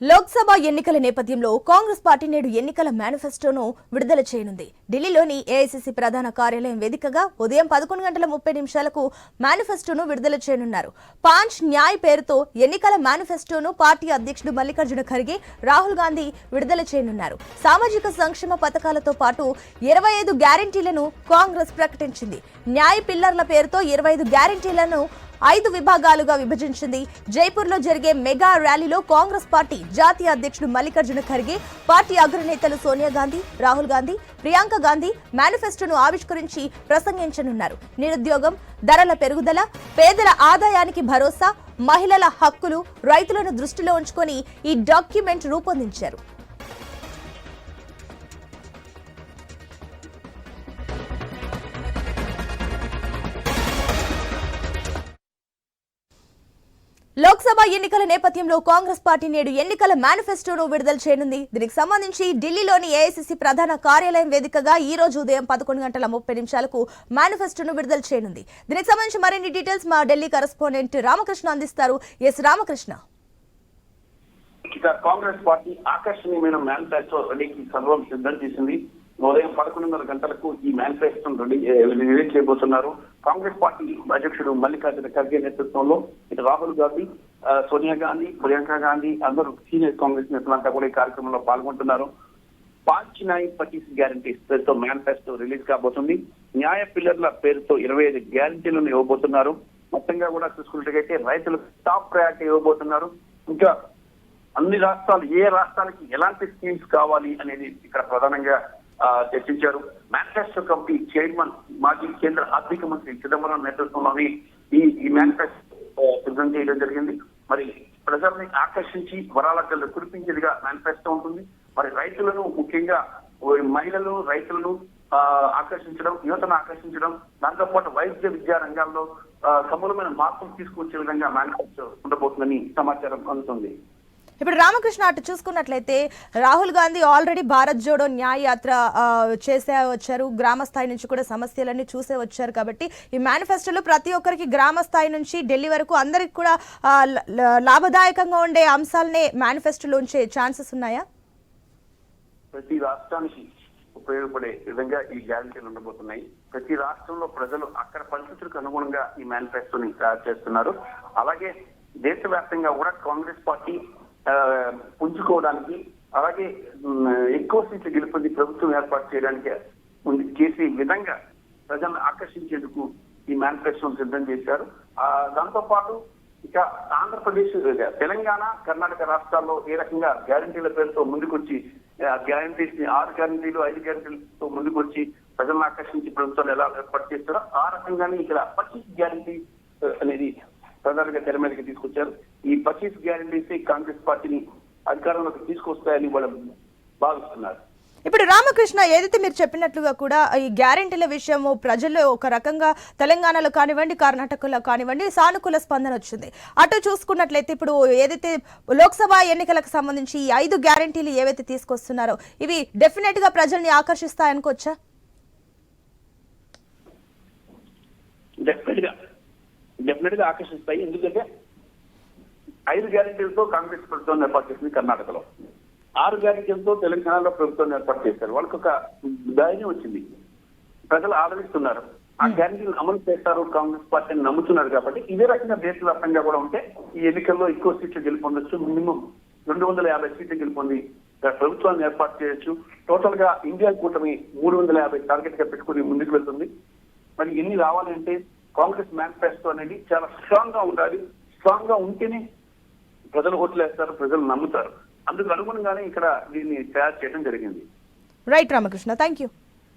Lok Sabha ఎన్నికల నేపథ్యంలో Congress party నేడు ఎన్నికల మేనిఫెస్టోను విడుదల చేయనుంది. ఢిల్లీలోని ఏఐసిసి ప్రధాన కార్యాలయం వేదికగా ఉదయం పదకొండు గంటల ముప్పై నిమిషాలకు మేనిఫెస్టోను విడుదల చేయనున్నారు. పాంచ్ న్యాయ్ పేరుతో ఎన్నికల మేనిఫెస్టోను పార్టీ అధ్యక్షుడు మల్లికార్జున ఖర్గే రాహుల్ గాంధీ విడుదల చేయనున్నారు. సామాజిక సంక్షేమ పథకాలతో పాటు ఇరవై ఐదు గ్యారంటీలను కాంగ్రెస్ ప్రకటించింది. న్యాయ పిల్లర్ల పేరుతో ఇరవై ఐదు గ్యారంటీలను ఐదు విభాగాలుగా విభజించింది. జైపూర్లో జరిగే మెగా ర్యాలీలో కాంగ్రెస్ పార్టీ జాతీయ అధ్యక్షుడు మల్లికార్జున ఖర్గే పార్టీ అగ్రనేతలు సోనియా గాంధీ రాహుల్ గాంధీ ప్రియాంక గాంధీ మేనిఫెస్టోను ఆవిష్కరించి ప్రసంగించనున్నారు. నిరుద్యోగం ధరల పెరుగుదల పేదల ఆదాయానికి భరోసా మహిళల హక్కులు రైతులను దృష్టిలో ఉంచుకొని ఈ డాక్యుమెంట్ రూపొందించారు. లోక్సభ ఎన్నికల నేపథ్యంలో కాంగ్రెస్ పార్టీ నేడు ఎన్నికల మేనిఫెస్టోను విడుదల చేయనుంది. దీనికి సంబంధించి ఢిల్లీలోని ఏఐసిసి ప్రధాన కార్యాలయం వేదికగా ఈ రోజు ఉదయం పదకొండు గంటల ముప్పై నిమిషాలకు మేనిఫెస్టోను విడుదల చేయనుంది. దీనికి సంబంధించి మరిన్ని డీటెయిల్స్ మా ఢిల్లీ కరెస్పాండెంట్ రామకృష్ణ అందిస్తారు. ఎస్ రామకృష్ణ. కాంగ్రెస్ పార్టీ ఆకర్షణీయమైన మేనిఫెస్టో సర్వం సిద్ధం చేసింది. ఉదయం పదకొండున్నర గంటలకు ఈ మేనిఫెస్టో రిలీజ్ చేయబోతున్నారు. కాంగ్రెస్ పార్టీ అధ్యక్షుడు మల్లికార్జున ఖర్గే నేతృత్వంలో ఇటు రాహుల్ గాంధీ సోనియా గాంధీ ప్రియాంక గాంధీ అందరూ సీనియర్ కాంగ్రెస్ నేతలంతా కూడా ఈ కార్యక్రమంలో పాల్గొంటున్నారు. పాంచ్ న్యాయ పచీస్ గ్యారంటీస్ పేరుతో మేనిఫెస్టో రిలీజ్ కాబోతుంది. న్యాయ పిల్లర్ల పేరుతో ఇరవై ఐదు గ్యారంటీలను ఇవ్వబోతున్నారు. మొత్తంగా కూడా చూసుకున్నట్టుగైతే రైతులకు టాప్ ప్రయారిటీ ఇవ్వబోతున్నారు. ఇంకా అన్ని రాష్ట్రాలు ఏ రాష్ట్రాలకి ఎలాంటి స్కీమ్స్ కావాలి అనేది ఇక్కడ ప్రధానంగా చర్చించారు మేనిఫెస్టో కమిటీ చైర్మన్ మాజీ కేంద్ర ఆర్థిక మంత్రి చిదంబరం నేతృత్వంలోని ఈ ఈ మేనిఫెస్టో సిద్ధం చేయడం జరిగింది. మరి ప్రజల్ని ఆకర్షించి వరాల కళ్ళు కురిపించేదిగా మేనిఫెస్టో ఉంటుంది. మరి రైతులను ముఖ్యంగా మహిళలు రైతులను ఆకర్షించడం యువతను ఆకర్షించడం దాంతో పాటు వైద్య విద్యా రంగాల్లో సమూలమైన మార్పులు తీసుకొచ్చే విధంగా మేనిఫెస్టో ఉండబోతుందని సమాచారం అందుతుంది. ఇప్పుడు రామకృష్ణ అటు చూసుకున్నట్లయితే రాహుల్ గాంధీ ఆల్రెడీ భారత్ జోడో న్యాయ యాత్ర చేసే వచ్చారు. గ్రామ స్థాయి నుంచి కూడా సమస్యలన్నీ చూసే వచ్చారు కాబట్టి ఈ మేనిఫెస్టోలో ప్రతి ఒక్కరికి గ్రామ స్థాయి నుంచి ఢిల్లీ వరకు అందరికి కూడా లాభదాయకంగా ఉండే అంశాలనే మేనిఫెస్టోలో ఉంచే ఛాన్సెస్ ఉన్నాయా? ప్రతి రాష్ట్రానికి ఉపయోగపడే విధంగా ఈ గ్యారంటీలు ఉండబోతున్నాయి. ప్రతి రాష్ట్రంలో ప్రజలు అక్కడ పరిస్థితులకు అనుగుణంగా ఈ మేనిఫెస్టోని తయారు చేస్తున్నారు. అలాగే దేశవ్యాప్తంగా కూడా కాంగ్రెస్ పార్టీ పుంజుకోవడానికి అలాగే ఎక్కువ సీట్లు గెలుపొంది ప్రభుత్వం ఏర్పాటు చేయడానికి ఉంది. చేసే విధంగా ప్రజలను ఆకర్షించేందుకు ఈ మేనిఫెస్టోను సిద్ధం చేశారు. దాంతో పాటు ఇక ఆంధ్రప్రదేశ్ తెలంగాణ కర్ణాటక రాష్ట్రాల్లో ఏ రకంగా గ్యారంటీల పేరుతో ముందుకొచ్చి గ్యారంటీస్ని ఆరు గ్యారంటీలు ఐదు గ్యారంటీలతో ముందుకొచ్చి ప్రజలను ఆకర్షించి ప్రభుత్వాలు ఎలా ఏర్పాటు చేస్తారో ఆ రకంగానే ఇక్కడ పచ్చి గ్యారంటీ అనేది ప్రధానంగా తెర మీదకి తీసుకొచ్చారు. ఈ పచ్చీస్ గ్యారంటీస్ కాంగ్రెస్ పార్టీని అధికారంలోకి తీసుకొస్తాయని వాళ్ళు భావిస్తున్నారు. ఇప్పుడు రామకృష్ణ ఏదైతే మీరు చెప్పినట్లుగా కూడా ఈ గ్యారెంటీల విషయము ప్రజల్లో ఒక రకంగా తెలంగాణలో కానివ్వండి కర్ణాటకలో కానివ్వండి సానుకూల స్పందన వచ్చింది. అటు చూసుకున్నట్లయితే ఇప్పుడు ఏదైతే లోక్సభ ఎన్నికలకు సంబంధించి ఈ ఐదు గ్యారెంటీలు ఏవైతే తీసుకొస్తున్నారో ఇవి డెఫినెట్గా ప్రజల్ని ఆకర్షిస్తాయనుకోవచ్చా? డెఫినెట్గా డెఫినెట్గా ఆకర్షిస్తాయి. ఎందుకంటే ఐదు గ్యారెంటీలతో కాంగ్రెస్ ప్రభుత్వం ఏర్పాటు చేసింది కర్ణాటకలో. ఆరు గ్యారెంటీలతో తెలంగాణలో ప్రభుత్వం ఏర్పాటు చేశారు. వాళ్ళకి ఒక ధైర్యం వచ్చింది. ప్రజలు ఆదరిస్తున్నారు ఆ గ్యారెంటీలు అమలు చేస్తారు. కాంగ్రెస్ పార్టీని నమ్ముతున్నారు కాబట్టి ఇదే రకంగా దేశవ్యాప్తంగా కూడా ఉంటే ఈ ఎన్నికల్లో ఎక్కువ సీట్లు గెలుపొందొచ్చు. మినిమం రెండు వందల యాభై సీట్లు గెలుపొంది ప్రభుత్వాన్ని ఏర్పాటు చేయొచ్చు. టోటల్గా ఇండియా కూటమి మూడు వందల యాభై టార్గెట్గా పెట్టుకుని ముందుకు వెళ్తుంది. మరి ఎన్ని రావాలంటే కాంగ్రెస్ మేనిఫెస్టో అనేది చాలా స్ట్రాంగ్గా ఉండాలి. స్ట్రాంగ్గా ఉంటేనే ప్రజలు ఓట్లు వేస్తారు ప్రజలు నమ్ముతారు. అందుకు అనుగుణంగానే ఇక్కడ దీన్ని తయారు చేయడం జరిగింది. Right Ramakrishna thank you